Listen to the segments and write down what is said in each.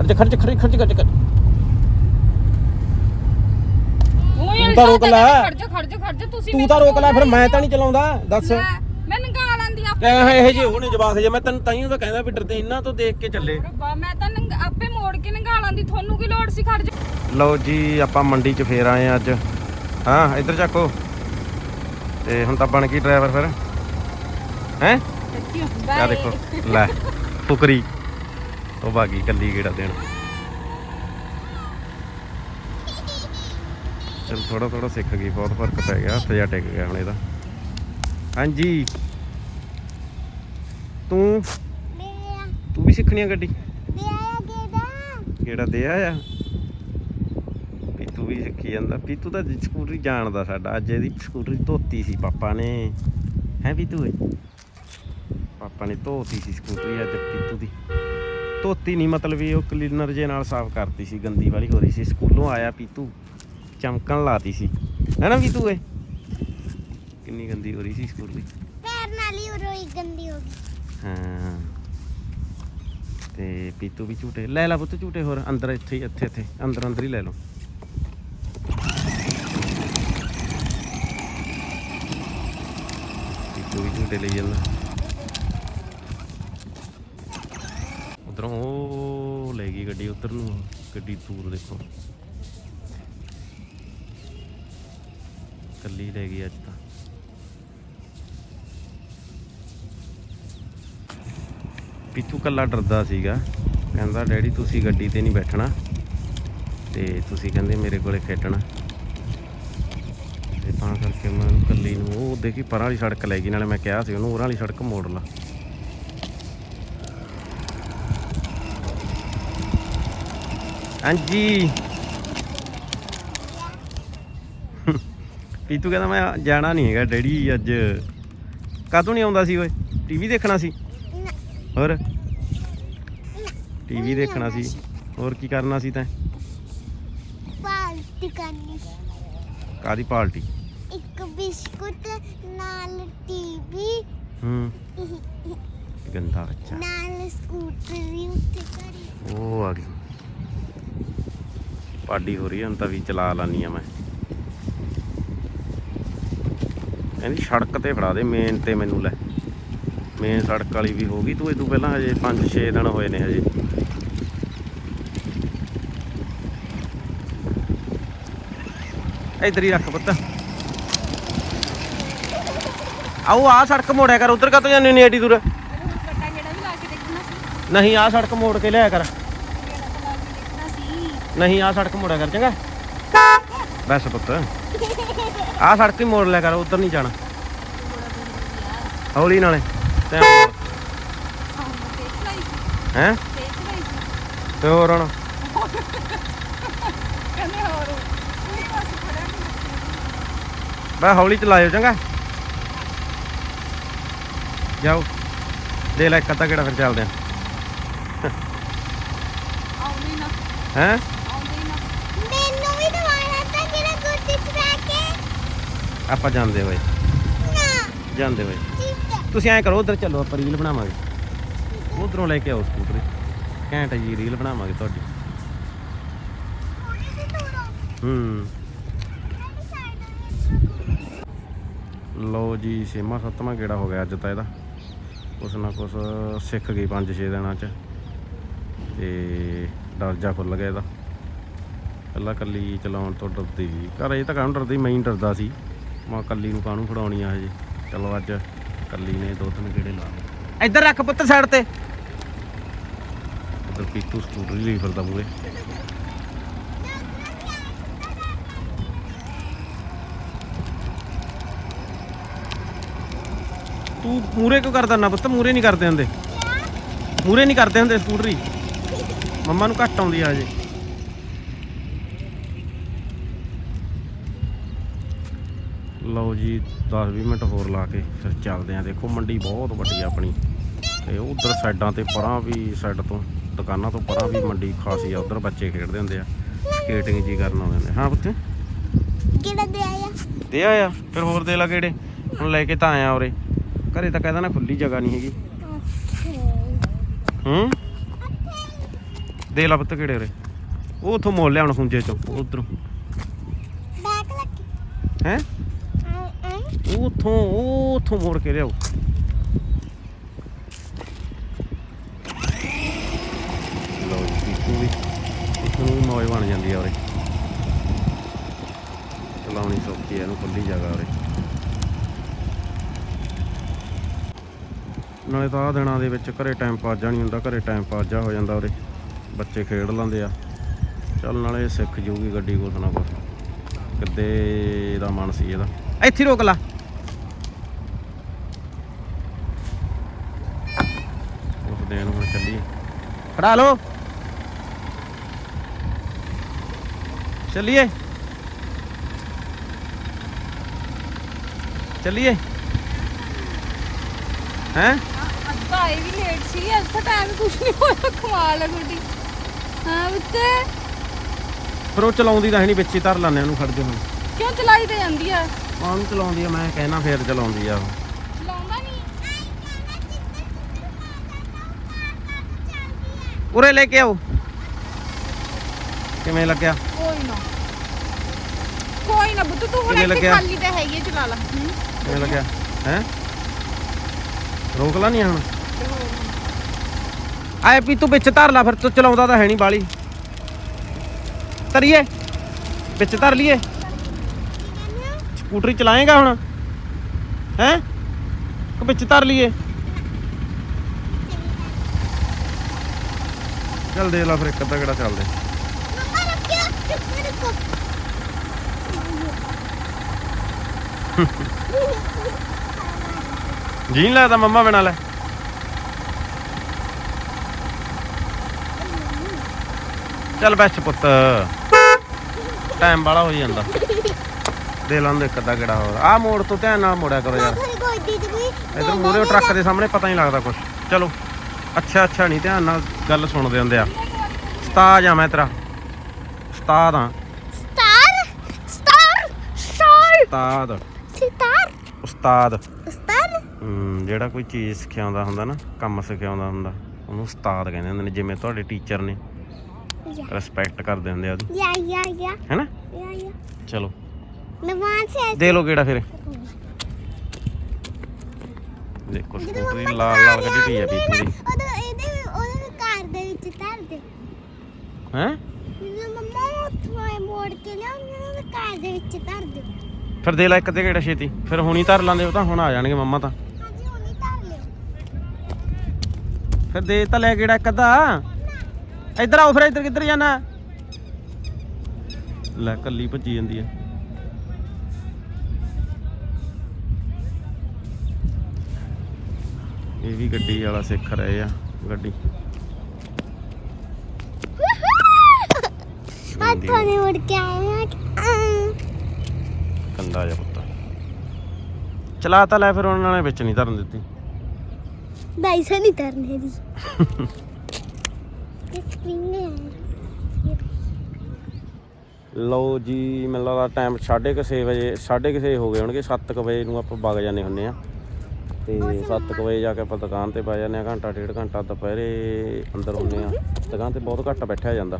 ਖਰਚ ਖਰਚ ਖਰਚ ਖਰਚ ਖਰਚ ਖਰਚ। ਤੂੰ ਤਾਂ ਰੋਕ ਲੈ। ਖੜ ਜਾ ਖੜ ਜਾ ਖੜ ਜਾ ਤੁਸੀਂ ਤੂੰ ਤਾਂ ਰੋਕ ਲੈ ਫਿਰ ਮੈਂ ਤਾਂ ਨਹੀਂ ਚਲਾਉਂਦਾ ਦੱਸ। ਮੈਂ ਨੰਗਾ ਲਾਂਦੀ ਆ ਇਹ ਇਹ ਜਿਹੇ ਹੋਣੇ ਜਵਾਕ ਜੇ ਮੈਂ ਤੈਨੂੰ ਤਾਈਓ ਤਾਂ ਕਹਿੰਦਾ ਵੀ ਡਰਦੇ ਇਹਨਾਂ ਤੋਂ ਦੇਖ ਕੇ ਚੱਲੇ। ਰੱਬਾ ਮੈਂ ਤਾਂ ਨੰਗ- ਆਪੇ ਮੋੜ ਕੇ ਨੰਗਾ ਲਾਂਦੀ ਤੁਹਾਨੂੰ ਕੀ ਲੋੜ ਸੀ ਖੜ ਜਾ ਲਓ ਜੀ ਆਪਾਂ ਮੰਡੀ 'ਚ ਫੇਰ ਆਏ ਆ ਅੱਜ। ਹਾਂ ਇੱਧਰ ਚੱਕੋ। ਤੇ ਹੁਣ ਤਾਂ ਬਣ ਗਈ ਡਰਾਈਵਰ ਫਿਰ। ਹੈ? ਆ ਦੇਖੋ ਲੈ ਫੁਕਰੀ। ਉਹ ਬਾਗੀ ਕੱਲੀ ਗੇੜਾ ਦੇਣ? ਚਲ ਥੋੜਾ ਥੋੜਾ ਸਿੱਖ ਗਈ, ਬਹੁਤ ਫ਼ਰਕ ਪੈ ਗਿਆ, ਹੱਥ ਜਾ ਟਿਕ ਗਿਆ ਹੁਣ ਇਹਦਾ। ਹਾਂਜੀ। ਤੂੰ? ਤੂੰ ਵੀ ਸਿੱਖਣੀ ਆ ਗੱਡੀ? ਕਿਹੜਾ ਦੇ ਆਇਆ? ਪੀਤੂ ਵੀ ਸਿੱਖੀ ਜਾਂਦਾ। ਪੀਤੂ ਤਾਂ ਸਕੂਟਰੀ ਜਾਣਦਾ ਸਾਡਾ। ਅੱਜ ਇਹਦੀ ਸਕੂਟਰੀ ਧੋਤੀ ਸੀ ਪਾਪਾ ਨੇ। ਹੈ ਪੀਤੂ ਪਾਪਾ ਨੇ ਧੋਤੀ ਸੀ ਸਕੂਟਰੀ ਅੱਜ ਪੀਤੂ ਦੀ। ਧੋਤੀ ਨਹੀਂ ਮਤਲਬ ਵੀ ਉਹ ਕਲੀਨਰ ਜੇ ਨਾਲ ਸਾਫ਼ ਕਰਤੀ ਸੀ ਗੰਦੀ ਵਾਲੀ ਹੋ ਰਹੀ ਸੀ ਸਕੂਲੋਂ ਆਇਆ ਪੀਤੂ ਚਮਕਣ ਲਾਤੀ ਸੀ। ਹੈ ਨਾ ਪੀਤੂ ਏ ਕਿੰਨੀ ਗੰਦੀ ਹੋ ਰਹੀ ਸੀ ਸਕੂਟਰੀ ਪੈਰ ਨਾਲ ਹੀ ਰੋਈ ਗੰਦੀ ਹੋ ਗਈ। ਹਾਂ। ਤੇ ਪੀਤੂ ਵੀ ਝੂਟੇ ਲੈ ਲਾ ਪੁੱਤ ਝੂਟੇ ਹੋਰ ਅੰਦਰ ਇੱਥੇ ਹੀ ਇੱਥੇ ਇੱਥੇ ਅੰਦਰ ਅੰਦਰ ਹੀ ਲੈ ਲਓ। ਪੀਤੂ ਵੀ ਝੂਟੇ ਲਈ ਜਾਂਦਾ। ਉਧਰੋਂ, ਉਹ ਲੈ ਗਈ ਗੱਡੀ ਉਧਰ ਨੂੰ, ਗੱਡੀ ਦੂਰ ਦੇਖੋ। ਕੱਲੀ ਲੈ ਗਈ ਅੱਜ ਤਾਂ। ਪੀਤੂ ਕੱਲਾ ਡਰਦਾ ਸੀਗਾ। ਕਹਿੰਦਾ, ਡੈਡੀ, ਤੁਸੀਂ ਗੱਡੀ ਤੇ ਨਹੀਂ ਬੈਠਣਾ ਤੇ ਤੁਸੀਂ ਕਹਿੰਦੇ ਮੇਰੇ ਕੋਲੇ ਖੇਡਣਾ। ਤੇ ਤਾਂ ਕਰਕੇ ਮੈਂ ਉਹਨੂੰ ਕੱਲੀ ਨੂੰ, ਉਹ ਦੇਖੀ ਪਰਾਂ ਵਾਲੀ ਸੜਕ ਲੈ ਗਈ, ਨਾਲੇ ਮੈਂ ਕਿਹਾ ਸੀ ਉਹਨੂੰ ਉਹਨਾਂ ਵਾਲੀ ਸੜਕ ਮੋੜ ਲਾ। ਹਾਂਜੀ। ਪੀਤੂ ਕਹਿੰਦਾ ਮੈਂ ਜਾਣਾ ਨਹੀਂ ਹੈਗਾ ਡੈਡੀ ਅੱਜ ਕਾਹਤੋਂ ਨਹੀਂ ਆਉਂਦਾ ਸੀ ਓਏ? ਟੀਵੀ ਦੇਖਣਾ ਸੀ। ਹੋਰ? ਟੀਵੀ ਦੇਖਣਾ ਸੀ। ਹੋਰ ਕੀ ਕਰਨਾ ਸੀ ਤੈਂ? ਪਾਲਟੀ ਕਰਨੀ ਕਾਦੀ ਪਾਰਟੀ? ਇੱਕ ਬਿਸਕੁਟ ਨਾਲ ਟੀਵੀ ਹੂੰ। ਗੰਦਾ ਬੱਚਾ। ਨਾਲ ਸਕੂਟਰੀ ਉੱਤੇ ਕਰੀ ਉਹ ਆ ਗਈ ਪਾਰਟੀ ਹੋ ਰਹੀ ਹੈ ਹੁਣ ਤਾਂ ਵੀ ਚਲਾ ਲਾਨੀ ਆ ਮੈਂ। ਕਹਿੰਦੀ ਸੜਕ ਤੇ ਫੜਾ ਦੇ ਮੇਨ ਤੇ ਮੈਨੂੰ ਲੈ। ਮੇਨ ਸੜਕ ਵਾਲੀ ਵੀ ਹੋ ਗਈ ਤੂੰ ਇਹ ਤੋਂ ਪਹਿਲਾਂ ਹਜੇ 5-6 ਦਿਨ ਹੋਏ ਨੇ ਹਜੇ। ਇੱਧਰ ਹੀ ਰੱਖ ਪੁੱਤ। ਆਓ ਆ ਸੜਕ ਮੋੜਿਆ ਕਰ ਉਧਰ ਕਾ ਤੋਂ ਜਾਂਦੀ ਨਹੀਂ ਏਡੀ ਦੂਰ? ਨਹੀਂ ਆ ਸੜਕ ਮੋੜ ਕੇ ਲਿਆਇਆ ਕਰ ਜਿਹੜਾ ਤਾਂ ਲਾ ਕੇ ਦੇਖਣਾ ਸੀ ਨਹੀਂ ਆ ਸੜਕ ਮੋੜਿਆ ਕਰ ਚੰਗਾ। ਬਸ ਪੁੱਤ। ਆ ਸੜਕ ਹੀ ਮੋੜ ਲਿਆ ਕਰ ਉਧਰ ਨਹੀਂ ਜਾਣਾ। ਹੌਲੀ ਨਾਲੇ ਲਈ ਹੈ? ਤੇ ਹੋਰ ਹੁਣ? ਬਸ ਹੌਲੀ ਚਲਾਇਓ ਚੰਗਾ। ਜਾਓ। ਦੇ ਲੈ ਇੱਕ ਅੱਧਾ ਕਿਹੜਾ ਫਿਰ ਚੱਲਦੇ ਆ ਨਾ। ਹੈ ਆਉਂਦੀ ਨਾ ਮੈਨੂੰ ਵੀ ਦਵਾਣਾ ਤਾਂ ਜਿਹੜਾ ਗੁੱਡੀ ਚ ਬੈ ਕੇ ਆਪਾਂ ਜਾਂਦੇ ਹੋਏ ਜਾਂਦੇ ਹੋਏ ਤੁਸੀਂ ਐਂ ਕਰੋ, ਉਧਰ ਚੱਲੋ, ਆਪਾਂ ਰੀਲ ਬਣਾਵਾਂਗੇ। ਉਧਰੋਂ ਲੈ ਕੇ ਆਓ ਸਕੂਟਰ। ਘੈਂਟ ਜੀ ਰੀਲ ਬਣਾਵਾਂਗੇ ਤੁਹਾਡੀ। ਹੂੰ। ਮੇਰੀ ਲਓ ਜੀ, ਛੇਵਾਂ, ਸੱਤਵਾਂ ਕਿਹੜਾ ਹੋ ਗਿਆ ਅੱਜ ਤਾਂ ਇਹਦਾ। ਕੁਛ ਨਾ ਕੁਛ ਸਿੱਖ ਗਈ 5-6 ਦਿਨਾਂ ਚ। ਤੇ ਡਰ ਜਾ ਖੁੱਲ ਗਿਆ ਇਹਦਾ। ਕੱਲਾ ਕੱਲੀ ਚਲਾਉਣ ਤੋਂ ਡਰਦੀ ਸੀ। ਘਰ ਇਹ ਤਾਂ ਕਾਹਨੂੰ ਡਰਦੀ ਮੈਂ ਹੀ ਡਰਦਾ ਸੀ। ਮੈਂ ਕੱਲੀ ਨੂੰ ਕਾਹਨੂੰ ਫੜਾਉਣੀ ਆ ਹਜੇ ਚਲੋ ਅੱਜ ਕੱਲੀ ਨੇ ਦੋ ਤਿੰਨ ਗੇੜੇ ਲਾ ਲਏ। ਇੱਧਰ ਰੱਖ ਪੁੱਤ ਸਾਈਡ ਤੇ। ਉਧਰ ਪੀਤੂ ਸਕੂਟਰ ਲਈ ਫਿਰਦਾ ਮੂਰੇ ਤੂੰ ਮੂਰੇ ਕਿਉਂ ਕਰਦਾ ਨਾ ਪੁੱਤ? ਮੂਰੇ ਨਹੀਂ ਕਰਦੇ ਹੁੰਦੇ। ਮੂਰੇ ਨਹੀਂ ਕਰਦੇ ਹੁੰਦੇ ਸਕੂਟਰੀ। ਮੰਮਾ ਨੂੰ ਘੱਟ ਆਉਂਦੀ ਆ ਹਜੇ। ਲਓ ਜੀ 10-20 ਮਿੰਟ ਹੋਰ ਲਾ ਕੇ ਫਿਰ ਚੱਲਦੇ ਆਂ। ਦੇਖੋ ਮੰਡੀ ਬਹੁਤ ਵੱਡੀ ਆਪਣੀ। ਤੇ ਉਧਰ ਸਾਈਡਾਂ ਤੇ ਪਰਾਂ ਵੀ ਸਾਈਡ ਤੋਂ ਦੁਕਾਨਾਂ ਤੋਂ ਪਰਾਂ ਵੀ ਮੰਡੀ ਖਾਸੀ ਆ। ਉਧਰ ਬੱਚੇ ਖੇਡਦੇ ਹੁੰਦੇ ਆ। ਸਕੇਟਿੰਗ ਜੀ ਕਰਨ ਆਉਂਦੇ ਨੇ ਹਾਂ ਪੁੱਤ? ਕਿਹੜਾ ਦੇ ਆਇਆ? ਦੇ ਆਇਆ। ਫਿਰ ਹੋਰ ਦੇ ਲਾ ਕਿਹੜੇ? ਹੁਣ ਲੈ ਕੇ ਤਾਂ ਆਇਆ ਉਰੇ। ਘਰੇ ਤਾਂ ਕਹਿੰਦਾ ਨਾ ਖੁੱਲੀ ਜਗ੍ਹਾ ਨਹੀਂ ਹੈਗੀ। ਹੂੰ? ਦੇ ਲਾ ਪੁੱਤ ਕਿਹੜੇ ਉਰੇ। ਉਹ ਉਥੋਂ ਮੋਲ ਲਿਆਉਣ ਖੁੰਝੇ ਚੋਂ ਉਧਰੋਂ। ਬੈਕ ਲੱਗ ਹੈ? ਉਥੋਂ ਉਹ ਉਥੋਂ ਮੋੜ ਕੇ ਲਿਆਓ। ਲਓ ਜੀ ਪੀਤੂ ਵੀ ਪੀਤੂ ਨੂੰ ਵੀ ਮੌਜ ਬਣ ਜਾਂਦੀ ਆ ਉਰੇ। ਚਲਾਉਣੀ ਸੌਖੀ ਹੈ ਇਹਨੂੰ ਖੁੱਲੀ ਜਗ੍ਹਾ ਉਰੇ। ਨਾਲੇ ਤਾਂ ਆਹ ਦਿਨਾਂ ਦੇ ਵਿੱਚ ਘਰੇ ਟਾਈਮ ਪਾਜਾ ਨਹੀਂ ਹੁੰਦਾ, ਘਰੇ ਟਾਈਮ ਪਾਜਾ ਹੋ ਜਾਂਦਾ ਉਰੇ। ਬੱਚੇ ਖੇਡ ਲੈਂਦੇ ਆ। ਚੱਲ ਨਾਲੇ ਸਿੱਖ ਜੂਗੀ ਗੱਡੀ ਕੁਛ ਨਾ ਕੁਛ। ਕਿੱਦੇ ਦਾ ਮਨ ਸੀ ਇਹਦਾ। ਇੱਥੇ ਰੋਕ ਲਾ ਉਸ ਦਿਨ ਹੁਣ ਚੱਲੀ ਖੜਾ ਲੋ ਚੱਲੀਏ। ਚੱਲੀਏ। ਹੈਂ? ਇਹ ਵੀ ਲੇਟ ਸੀ ਅੱਜ ਤਾਂ ਟਾਈਮ ਕੁਝ ਨਹੀਂ ਹੋਇਆ ਕਮਾਲ ਹੈ ਤੁਹਾਡੀ। ਹਾਂ ਉੱਤੇ ਫਿਰ ਉਹ ਚਲਾਉਂਦੀ ਤਾਂ ਹੈ ਨਹੀਂ ਵਿੱਚ ਹੀ ਧਰ ਲਾਨੇ ਉਹਨੂੰ ਖੜ ਜਾ ਹੁਣ ਕਿਉਂ ਚਲਾਈ ਤੇ ਜਾਂਦੀ ਆ? ਉਹਨੂੰ ਚਲਾਉਂਦੀ ਆ ਮੈਂ ਕਹਿਣਾ ਫੇਰ ਚਲਾਉਂਦੀ ਆ ਉਹ ਚਲਾਉਂਦਾ ਨਹੀਂ ਉਰੇ ਲੈ ਕੇ ਆਓ। ਕਿਵੇਂ ਲੱਗਿਆ? ਕੋਈ ਨਾ। ਕੋਈ ਨਾ ਬੁੱਤ ਤੂੰ ਹੁਣ ਕਿਵੇਂ ਇੱਥੇ ਲੱਗਿਆ? ਖਾਲੀ ਤਾਂ ਹੈਗੀ ਆ, ਚਲਾ ਲਾ। ਹੂੰ। ਕਿਵੇਂ ਲੱਗਿਆ? ਹੈ? ਰੋਕ ਲਾ ਨਹੀਂ ਹੁਣ। ਆਏ ਵੀ ਤੂੰ ਵਿੱਚ ਧਰ ਲਾ ਫਿਰ ਤੂੰ ਚਲਾਉਂਦਾ ਤਾਂ ਹੈ ਨਹੀਂ ਬਾਲੀ। ਤਰੀਏ ਵਿੱਚ ਧਰ ਲਈਏ। ਸਕੂਟਰੀ ਚਲਾਏਗਾ ਹੁਣ। ਹੈ? ਕਿ ਵਿੱਚ ਧਰ ਲਈਏ? ਚੱਲ ਦੇ ਲਾ ਫਿਰ ਇੱਕ ਅੱਧਾ ਕਿਹੜਾ ਚੱਲਦੇ। ਮੰਮਾ ਰੱਖਿਓ ਚੁੱਪ ਰੁਕੋ ਜੀ ਨਹੀਂ ਲੱਗਦਾ ਮੰਮਾ ਬਿਨਾਂ ਲੈ। ਚੱਲ ਬੈਠ ਪੁੱਤ। ਟਾਈਮ ਬਾਲਾ ਹੋ ਜਾਂਦਾ। ਦੇ ਲਾਂਦੇ ਇੱਕ ਅੱਧਾ ਕਿਹੜਾ ਹੋਰ। ਆ ਮੋੜ ਤੋਂ ਧਿਆਨ ਨਾਲ ਮੋੜਿਆ ਕਰੋ ਯਾਰ। ਥੋੜੀ ਇਧਰ ਮੂਰੇ ਟਰੱਕ ਦੇ ਸਾਹਮਣੇ ਪਤਾ ਨਹੀਂ ਲੱਗਦਾ ਕੁਝ ਚਲੋ। ਅੱਛਾ ਅੱਛਾ ਨਹੀਂ, ਧਿਆਨ ਨਾਲ ਗੱਲ ਸੁਣਦੇ ਹੁੰਦੇ ਆ। ਉਸਤਾਦ ਆ ਮੈਂ ਤੇਰਾ। ਉਸਤਾਦ ਆ। ਸਟਾਰ ਸਟਾਰ ਸਟਾਰ ਉਸਤਾਦ। ਸਟਾਰ ਉਸਤਾਦ। ਸਟਾਰ ਹਮ, ਜਿਹੜਾ ਕੋਈ ਚੀਜ਼ ਸਿਖਾਉਂਦਾ ਹੁੰਦਾ ਨਾ ਕੰਮ ਸਿਖਾਉਂਦਾ ਹੁੰਦਾ ਉਹਨੂੰ ਉਸਤਾਦ ਕਹਿੰਦੇ ਹੁੰਦੇ ਨੇ ਜਿਵੇਂ ਤੁਹਾਡੇ ਟੀਚਰ ਨੇ। ਯਾ। ਰਿਸਪੈਕਟ ਕਰਦੇ ਹੁੰਦੇ ਆ ਉਹਦੀ। ਯਾ ਯਾ ਯਾ। ਹੈਨਾ? ਯਾ ਯਾ। ਚਲੋ। ਨਵਾਂ ਸੇ ਦੇ ਲੋ ਕਿਹੜਾ ਫਿਰ। ਦੇਖੋ ਸਕੂਟਰੀ ਲਾਲ ਲਾਲ ਗੱਡੀ ਪਈ ਆ ਦੀ। ਉਹਦੇ ਇਹਦੇ ਵੀ- ਉਹਦੇ ਵੀ ਕਾਰ ਦੇ ਵਿੱਚ ਧਰ ਦੇ ਹੈ? ਜਦੋਂ ਮੰਮਾ ਉੱਥੋਂ ਮੋੜ ਕੇ ਲਿਆਉਂਦੇ ਨੇ ਕਾਰ ਦੇ ਵਿੱਚ ਧਰ ਦੇ ਫਿਰ ਦੇ ਲੈ ਇੱਕ ਤੇ ਕਿਹੜਾ ਛੇਤੀ। ਫਿਰ ਹੁਣੀ ਧਰ ਲਾਂਦੇ ਉਹ ਤਾਂ ਹੁਣ ਆ ਜਾਣਗੇ ਮੰਮਾ ਤਾਂ। ਹਾਂਜੀ ਹੁਣੀ ਧਰ ਲਿਓ। ਫਿਰ ਦੇ ਤਾਂ ਲੈ ਕਿਹੜਾ ਇੱਕ ਅੱਧਾ। ਇੱਧਰ ਆਓ ਫਿਰ ਇੱਧਰ ਕਿੱਧਰ ਜਾਣਾ। ਲੈ ਕੱਲੀ ਭੱਜੀ ਜਾਂਦੀ ਹੈ ਇਹ ਵੀ ਗੱਡੀ ਵਾਲਾ ਸਿੱਖ ਰਹੇ ਆ ਗੱਡੀ। ਹੱਥੋਂ ਨੇ ਉੜ ਕੇ ਆਇਆ ਕੰਦਾ ਜਾ ਪੁੱਤ ਚਲਾ ਤਾਂ ਲੈ ਫਿਰ ਉਹਨਾਂ ਨੇ ਵਿੱਚ ਨਹੀਂ ਧਰਨ ਦਿੱਤੀ। ਬਾਈਸਾ ਨਹੀਂ ਧਰਨੇ ਦੀ। ਸਕਰੀਨ ਹੈ ਲਓ ਜੀ ਮੈਨੂੰ ਲੱਗਦਾ ਟਾਈਮ 6:30 ਵਜੇ 6:30 ਹੋ ਗਏ ਹੋਣਗੇ 7:00 ਵਜੇ ਨੂੰ ਆਪਾਂ ਵਗ ਜਾਂਦੇ ਹੁੰਨੇ ਆ। ਤੇ 7:00 ਵਜੇ ਜਾ ਕੇ ਆਪਾਂ ਦੁਕਾਨ ਤੇ ਪਾ ਜਾਂਦੇ ਆ ਘੰਟਾ ਡੇਢ ਘੰਟਾ ਦੁਪਹਿਰੇ ਅੰਦਰ ਹੁੰਨੇ ਆ ਦੁਕਾਨ ਤੇ ਬਹੁਤ ਘੱਟ ਬੈਠਿਆ ਜਾਂਦਾ।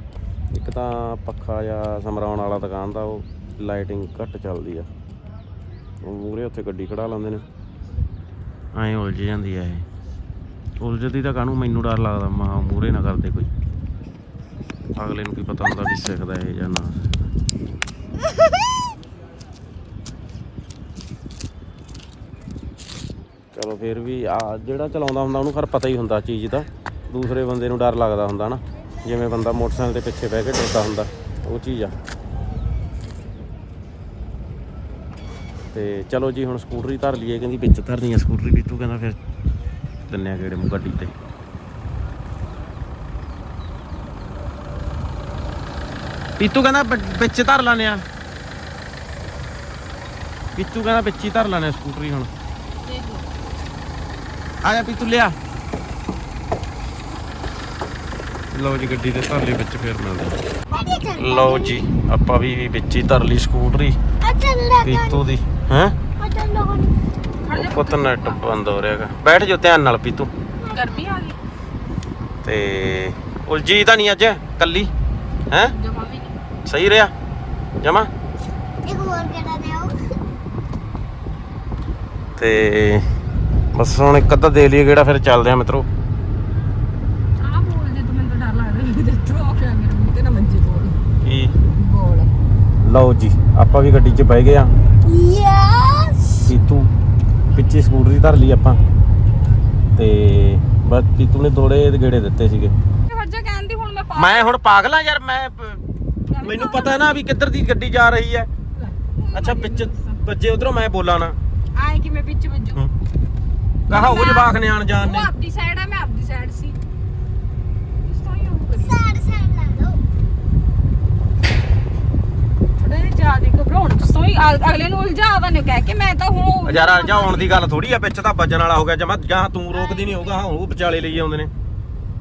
ਇੱਕ ਤਾਂ ਪੱਖਾ ਜਾਂ ਸਮਰਾਉਣ ਵਾਲਾ ਦੁਕਾਨ ਦਾ ਉਹ ਲਾਈਟਿੰਗ ਘੱਟ ਚੱਲਦੀ ਆ। ਉਹ ਮੂਰੇ ਉੱਥੇ ਗੱਡੀ ਖੜਾ ਲਾਉਂਦੇ ਨੇ। ਐਂ ਉਲਝ ਜਾਂਦੀ ਆ ਇਹ। ਉਲਝਦੀ ਤਾਂ ਕਾਹਨੂੰ? ਮੈਨੂੰ ਡਰ ਲੱਗਦਾ, ਮਾਂ ਮੂਰੇ ਨਾ ਕਰਦੇ ਕੋਈ। ਅਗਲੇ ਨੂੰ ਕੀ ਪਤਾ ਹੁੰਦਾ ਵੀ ਸਿੱਖਦਾ ਇਹ ਜਾਂ ਨਾ ਚਲੋ ਫਿਰ ਵੀ ਆ ਜਿਹੜਾ ਚਲਾਉਂਦਾ ਹੁੰਦਾ ਉਹਨੂੰ ਖਰ ਪਤਾ ਹੀ ਹੁੰਦਾ ਚੀਜ਼ ਦਾ। ਦੂਸਰੇ ਬੰਦੇ ਨੂੰ ਡਰ ਲੱਗਦਾ ਹੁੰਦਾ ਨਾ। ਜਿਵੇਂ ਬੰਦਾ ਮੋਟਰਸਾਈਕਲ ਦੇ ਪਿੱਛੇ ਬਹਿ ਕੇ ਡਰਦਾ ਹੁੰਦਾ ਉਹ ਚੀਜ਼ ਆ। ਤੇ ਚਲੋ ਜੀ ਹੁਣ ਸਕੂਟਰੀ ਧਰ ਲਈਏ ਕਹਿੰਦੀ ਵਿੱਚ ਧਰਨੀ ਆ ਸਕੂਟਰੀ ਵੀ ਤੂੰ ਕਹਿੰਦਾ ਫਿਰ ਦਿੰਨੇ ਆ ਗੇੜੇ ਮੂੰਹ ਗੱਡੀ ਤੇ। ਪੀਤੂ ਕਹਿੰਦਾ ਵਿੱਚ ਧਰ ਲਾਨੇ ਆ। ਪੀਤੂ ਕਹਿੰਦਾ ਵਿੱਚ ਹੀ ਧਰ ਲਾਨੇ ਆ ਸਕੂਟਰੀ ਹੁਣ। ਦੇਖ ਲਓ। ਆ ਜਾ ਪੀਤੂ ਲਿਆ। ਲਓ ਜੀ ਗੱਡੀ ਦੇ ਧਰ ਲਈ ਵਿੱਚ ਫੇਰ ਮਿਲਦੇ। ਲਓ ਜੀ ਆਪਾਂ ਵੀ ਵਿੱਚ ਹੀ ਧਰ ਲਈ ਸਕੂਟਰੀ। ਆ ਚੱਲ ਲੈ ਪੀਤੂ ਦੀ ਹੈ? ਆ ਚੱਲ ਲੋਗਨ ਪੁੱਤ ਨੈਟ ਬੰਦ ਹੋ ਰਿਹਾਗਾ ਬੈਠ ਜਾ ਧਿਆਨ ਨਾਲ ਪੀਤੂ। ਗਰਮੀ ਆ ਗਈ। ਤੇ ਉਲਝੀ ਤਾਂ ਨਹੀਂ ਅੱਜ ਕੱਲੀ ਹੈ? ਸਹੀ ਰਿਹਾ? ਜਮਾ? ਇੱਕ ਹੋਰ ਕਿਹੜਾ ਦਿਓ? ਤੇ ਬਸ ਹੁਣ ਇੱਕ ਅੱਧਾ ਦੇ ਲਈਏ ਕਿਹੜਾ ਫਿਰ ਚੱਲਦੇ ਆ ਮਿੱਤਰੋ ਆਹ ਬੋਲ ਜੇ ਤੂੰ ਮੈਨੂੰ ਤਾਂ ਡਰ ਲੱਗਦਾ ਮੇਰੇ ਤੇ ਹੋ ਗਿਆ ਮੇਰੇ ਮੂੰਹ ਤੇ ਨਾ ਮੰਜੇ ਬੋਲ ਕੀ ਬੋਲ ਲਓ ਜੀ ਆਪਾਂ ਵੀ ਗੱਡੀ 'ਚ ਬਹਿ ਗਏ ਆ ਯੈਸ ਪੀਤੂ ਪਿੱਛੇ ਸਕੂਟਰੀ ਧਰ ਲਈ ਆਪਾਂ। ਤੇ ਬਸ ਪੀਤੂ ਨੇ ਥੋੜੇ ਗੇੜੇ ਦਿੱਤੇ ਸੀਗੇ। ਹਰਜਾ ਕਹਿੰਦੀ ਹੁਣ ਮੈਂ ਪਾ ਮੈਂ ਹੁਣ ਪਾਗਲ ਆ ਯਾਰ ਮੈਂ ਮੈਨੂੰ ਪਤਾ ਨਾ ਵੀ ਕਿੱਧਰ ਦੀ ਗੱਡੀ ਜਾ ਰਹੀ ਹੈ। ਅੱਛਾ ਵਿੱਚ ਵੱਜੇ ਉਧਰੋਂ ਮੈਂ ਬੋਲਾਂ ਨਾ। ਆਏ ਕਿ ਮੈਂ ਵਿੱਚ ਵੱਜੂ ਕਹਾ ਉਹ ਜਵਾਕ ਨੇ ਆਣ ਜਾਣ ਉਹ ਨੇ ਆਪਦੀ ਸਾਈਡ ਆ ਮੈਂ ਆਪਦੀ ਸਾਈਡ ਸੀ ਇਸ ਤੋਂ ਹੀ ਉਹ ਕਰੀ ਸਾਡ ਸਾਡ ਲਾ ਲਓ ਥੋੜਾ ਜਿਹਾ ਜ਼ਿਆਦਾ ਹੀ ਅਗਲੇ ਨੂੰ ਉਲਝਾ ਨਹੀਂ ਕਹਿ ਕੇ ਮੈਂ ਤਾਂ ਹੁਣ ਯਾਰ ਆ ਜਾਉਣ ਦੀ ਗੱਲ ਥੋੜੀ ਆ ਵਿੱਚ ਤਾਂ ਵੱਜਣ ਵਾਲਾ ਹੋ ਗਿਆ ਜਮਾ। ਜਾਂ ਤੂੰ ਰੋਕਦੀ ਨਹੀਂ ਹੋਊਗਾ ਹਾਂ ਉਹ ਵਿਚਾਲੇ ਲਈ ਆਉਂਦੇ ਨੇ।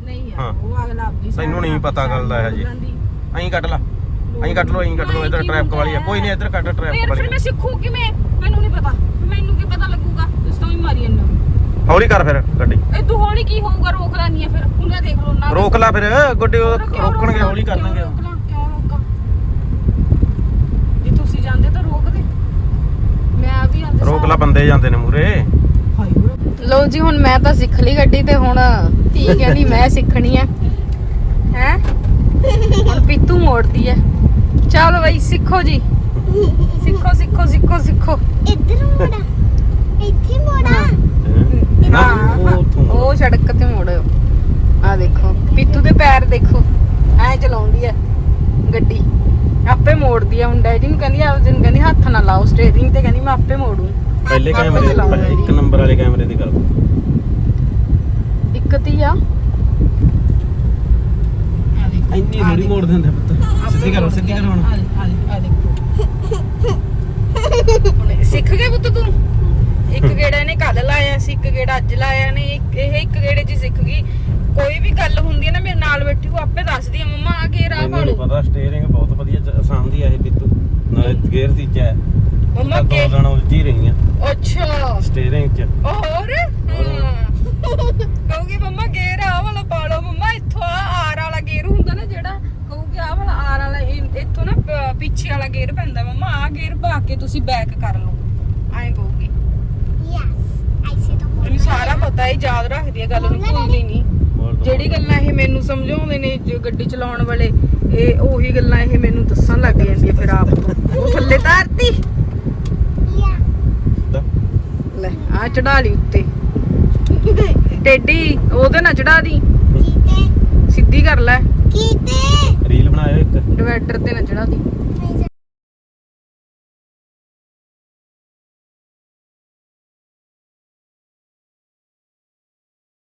ਨਹੀਂ ਹਾਂ। ਯਾਰ ਉਹ ਅਗਲਾ side ਤੈਨੂੰ ਨਹੀਂ ਆਪਦੀ ਪਤਾ ਗੱਲ ਦਾ ਇਹ ਜੀ। ਬੋਲਣ ਦੀ। ਐਂ ਕੱਟ ਲਾ। ਐਂ ਕੱਟ ਲੋ ਐਂ ਕੱਟ ਲੋ ਇਧਰ ਟ੍ਰੈਫਿਕ ਵਾਲੀ ਆ। ਕੋਈ ਨਹੀਂ ਇਧਰ ਕੱਟ ਟ੍ਰੈਫਿਕ ਫਿਰ ਵਾਲੀ ਮੈਂ ਸਿੱਖੂ ਕਿਵੇਂ? ਮੈਨੂੰ ਨਹੀਂ ਪਤਾ। ਮੈਨੂੰ ਕੀ ਪਤਾ ਲੱਗੂਗਾ? ਇਸ ਤੋਂ ਹੀ ਮਾਰੀ ਜਾਂਦਾ। ਹੌਲੀ ਕਰ ਫਿਰ ਗੱਡੀ। ਇਹ ਤੂੰ ਹੌਲੀ ਕੀ ਹੋਊਗਾ? ਰੋਕ ਲੈਣੀ ਆ ਫਿਰ। ਉਹਨੇ ਦੇਖ ਲਓ ਨਾ। ਰੋਕ ਲੈ ਫਿਰ। ਗੱਡੀ ਉਹ ਰੋਕਣਗੇ ਰੋਕਾਂ? ਹੌਲੀ ਕਰਨਗੇ ਰੋਕਾਂ? ਕਿਉਂ ਰੋਕਾਂ ਜੇ ਤੁਸੀਂ ਜਾਂਦੇ ਤਾਂ ਰੋਕ ਦੇ ਮੈਂ ਵੀ ਆਂਦੇ ਰੋਕ ਲੈ ਬੰਦੇ ਜਾਂਦੇ ਨੇ ਮੂਰੇ ਲੋ ਜੀ ਹੁਣ ਮੈਂ ਤਾਂ ਸਿੱਖ ਲਈ ਗੱਡੀ ਤੇ ਹੁਣ ਧੀ ਕਹਿੰਦੀ ਮੈਂ ਸਿੱਖਣੀ ਹੈ ਹੈ? ਹੁਣ ਪੀਤੂ ਮੋੜਦੀ ਹੈ ਚਲੋ ਬਈ ਸਿੱਖੋ ਜੀ। ਸਿੱਖੋ ਸਿੱਖੋ ਸਿੱਖੋ ਸਿੱਖੋ। ਇੱਧਰ ਮੋੜਾ। ਇੱਥੇ ਮੋੜਾ। ਨਾ ਉਹ। ਉਹ ਸੜਕ ਤੇ ਮੋੜੋ। ਆ ਦੇਖੋ ਪੀਤੂ ਦੇ ਪੈਰ ਦੇਖੋ। ਐ ਚਲਾਉਂਦੀ ਹੈ ਗੱਡੀ। ਆਪੇ ਮੋੜਦੀ ਹੈ ਹੁਣ ਡੈਡੀ ਨੂੰ ਕਹਿੰਦੀ ਆ ਦਿਨ ਕਹਿੰਦੀ ਹੱਥ ਨਾ ਲਾਓ ਸਟੀਅਰਿੰਗ ਤੇ ਕਹਿੰਦੀ ਮੈਂ ਆਪੇ ਮੋੜੂ। ਪਹਿਲੇ ਆਪਾਂ ਕੈਮਰੇ ਚਲਾਉਂਦੇ ਇੱਕ। ਨੰਬਰ ਵਾਲੇ ਕੈਮਰੇ ਦੀ ਕਰ। ਦਿੱਕਤ ਹੀ ਆ। ਇੰਨੀ ਥੋੜੀ ਮੋੜ ਦਿੰਦੇ ਪੁੱਤ। ਸਿੱਧੀ ਕਰੋ ਸਿੱਧੀ ਕਰੋ ਹੁਣ। ਹੁਣ ਸਿੱਖ ਗਏ ਪੁੱਤ ਤੂੰ? ਇੱਕ ਗੇੜਾ ਇਹਨੇ ਕੱਲ ਲਾਇਆ ਸੀ ਇੱਕ ਗੇੜਾ ਅੱਜ ਲਾਇਆ ਨੇ ਇੱਕ ਇਹ ਇੱਕ ਗੇੜੇ 'ਚ ਹੀ ਸਿੱਖ ਗਈ। ਕੋਈ ਵੀ ਗੱਲ ਹੁੰਦੀ ਹੈ ਨਾ ਮੇਰੇ ਨਾਲ ਬੈਠੀ ਉਹ ਆਪੇ ਦੱਸਦੀ ਆ ਮੰਮਾ ਆ ਗੇਰ ਆ ਮੈਨੂੰ ਨੀ ਪਾਲੋ ਪਤਾ ਸਟੀਅਰਿੰਗ ਬਹੁਤ ਵਧੀਆ ਚ- ਆਸਾਨ ਦੀ ਆ ਇਹ ਪਿੱਤੂ ਨਾਲੇ ਗੇਅਰ ਦੀ ਚ ਹੈ ਮੰਮਾ ਦੋ ਕੇ ਦਿਨ ਉਲਝੀ ਰਹੀਆਂ। ਅੱਛਾ। ਸਟੀਅਰਿੰਗ ਚ। ਹੋਰ? ਕਹੂਗੀ ਮੰਮਾ ਗੇਰ ਆ ਵਾਲਾ ਪਾਲੋ ਮੰਮਾ ਇੱਥੋਂ ਆ ਆਰ ਵਾਲਾ ਗੇਰ ਹੁੰਦਾ ਨਾ ਜਿਹੜਾ ਕਹੂਗੀ ਆ ਵਾਲਾ ਆਰ ਵਾਲਾ ਇਹ- ਇੱਥੋਂ ਨਾ ਪ- ਪਿੱਛੇ ਵਾਲਾ ਗੇਰ ਪੈਂਦਾ। ਮੰਮਾ ਆ ਗੇਰ ਪਾ ਕੇ ਤੁਸੀਂ ਬੈਕ ਕਰ ਲਓ। ਐਂ ਕਹੂਗੀ। ਯੈਸ ਐਸੇ ਤਾਂ ਮੋੜਾ ਮੈਨੂੰ ਸਾਰਾ ਪਤਾ ਹੈ ਯਾਦ ਰੱਖਦੀ ਹੈ ਗੱਲ ਨੂੰ ਭੁੱਲਦੀ ਨਹੀਂ ਜਿਹੜੀ ਗੱਲਾਂ ਇਹ ਮੈਨੂੰ ਸਮਝਾਉਂਦੇ ਨੇ ਜੋ ਗੱਡੀ ਚਲਾਉਣ ਵਾਲੇ ਇਹ ਉਹੀ ਗੱਲਾਂ ਇਹ ਮੈਨੂੰ ਦੱਸਣ ਲੱਗ ਜਾਂਦੀਆਂ ਫਿਰ ਆਪ ਤੋਂ ਉਹ ਥੱਲੇ ਤਾਰਤੀ। ਲੈ ਆ ਚੜਾ ਲਈ ਉੱਤੇ। ਟੇਡੀ ਉਹਦੇ ਨਾਲ ਚੜਾ ਦੀ। ਸਿੱਧੀ ਕਰ ਲੈ। ਕੀਤੇ ਰੀਲ ਬਣਾਇਓ ਇੱਕ। ਡਿਵਾਈਡਰ ਤੇ ਨਾ ਚੜਾ ਦੀ।